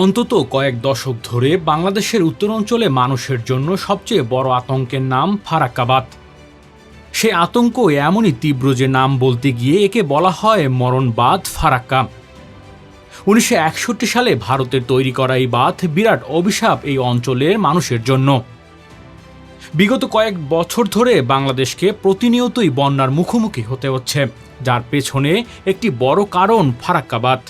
অন্তত কয়েক দশক ধরে বাংলাদেশের উত্তরাঞ্চলে মানুষের জন্য সবচেয়ে বড় আতঙ্কের নাম ফারাক্কাবাদ। সে আতঙ্ক এমনই তীব্র যে নাম বলতে গিয়ে একে বলা হয় মরণবাদ ফারাক্কা। উনিশশো একষট্টি সালে ভারতের তৈরি করা এই বাঁধ বিরাট অভিশাপ এই অঞ্চলের মানুষের জন্য। বিগত কয়েক বছর ধরে বাংলাদেশকে প্রতিনিয়তই বন্যার মুখোমুখি হতে হচ্ছে, যার পেছনে একটি বড় কারণ ফারাক্কাবাদ।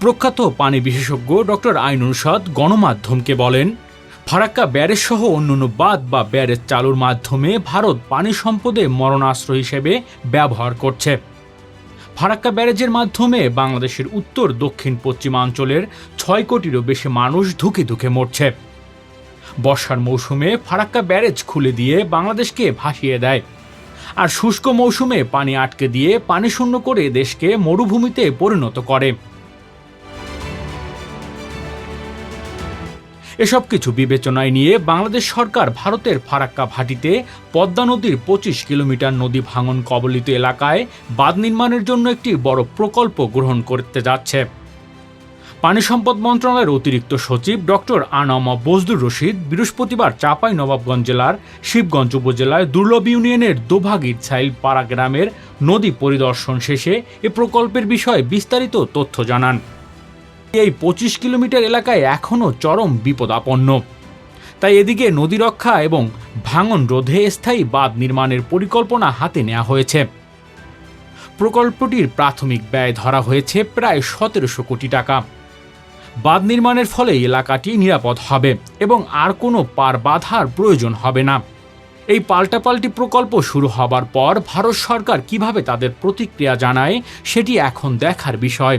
প্রখ্যাত পানি বিশেষজ্ঞ ডক্টর আইনুরশাদ গণমাধ্যমকে বলেন, ফারাক্কা ব্যারেজ সহ অন্যান্য বাঁধ বা ব্যারেজ চালুর মাধ্যমে ভারত পানি সম্পদে মরণাস্ত্র হিসেবে ব্যবহার করছে। ফারাক্কা ব্যারেজের মাধ্যমে বাংলাদেশের উত্তর, দক্ষিণ, পশ্চিমাঞ্চলের ছয় কোটিরও বেশি মানুষ ধুকে ধুকে মরছে। বর্ষার মৌসুমে ফারাক্কা ব্যারেজ খুলে দিয়ে বাংলাদেশকে ভাসিয়ে দেয়। আর শুষ্ক মৌসুমে পানি আটকে দিয়ে পানি শূন্য করে দেশকে মরুভূমিতে পরিণত করে। এসব কিছু বিবেচনায় নিয়ে বাংলাদেশ সরকার ভারতের ফারাক্কা ভাটিতে পদ্মা নদীর পঁচিশ কিলোমিটার নদী ভাঙন কবলিত এলাকায় বাঁধ নির্মাণের জন্য একটি বড় প্রকল্প গ্রহণ করতে যাচ্ছে। পানি সম্পদ মন্ত্রণালয়ের অতিরিক্ত সচিব ডক্টর আনামা বজদুর রশিদ বৃহস্পতিবার চাপাই নবাবগঞ্জ জেলার শিবগঞ্জ উপজেলায় দুর্লভ ইউনিয়নের দোভাগির ছাইল পাড়া গ্রামের নদী পরিদর্শন শেষে এ প্রকল্পের বিষয়ে বিস্তারিত তথ্য জানান। এই পঁচিশ কিলোমিটার এলাকায় এখনও চরম বিপদাপন্ন। তাই এদিকে নদী রক্ষা এবং ভাঙন রোধে স্থায়ী বাঁধ নির্মাণের পরিকল্পনা হাতে নেওয়া হয়েছে। প্রকল্পটির প্রাথমিক ব্যয় ধরা হয়েছে প্রায় সতেরোশো কোটি টাকা। বাঁধ নির্মাণের ফলে এলাকাটি নিরাপদ হবে এবং আর কোনো পার বাধার প্রয়োজন হবে না। এই পাল্টাপাল্টি প্রকল্প শুরু হবার পর ভারত সরকার কীভাবে তাদের প্রতিক্রিয়া জানায়, সেটি এখন দেখার বিষয়।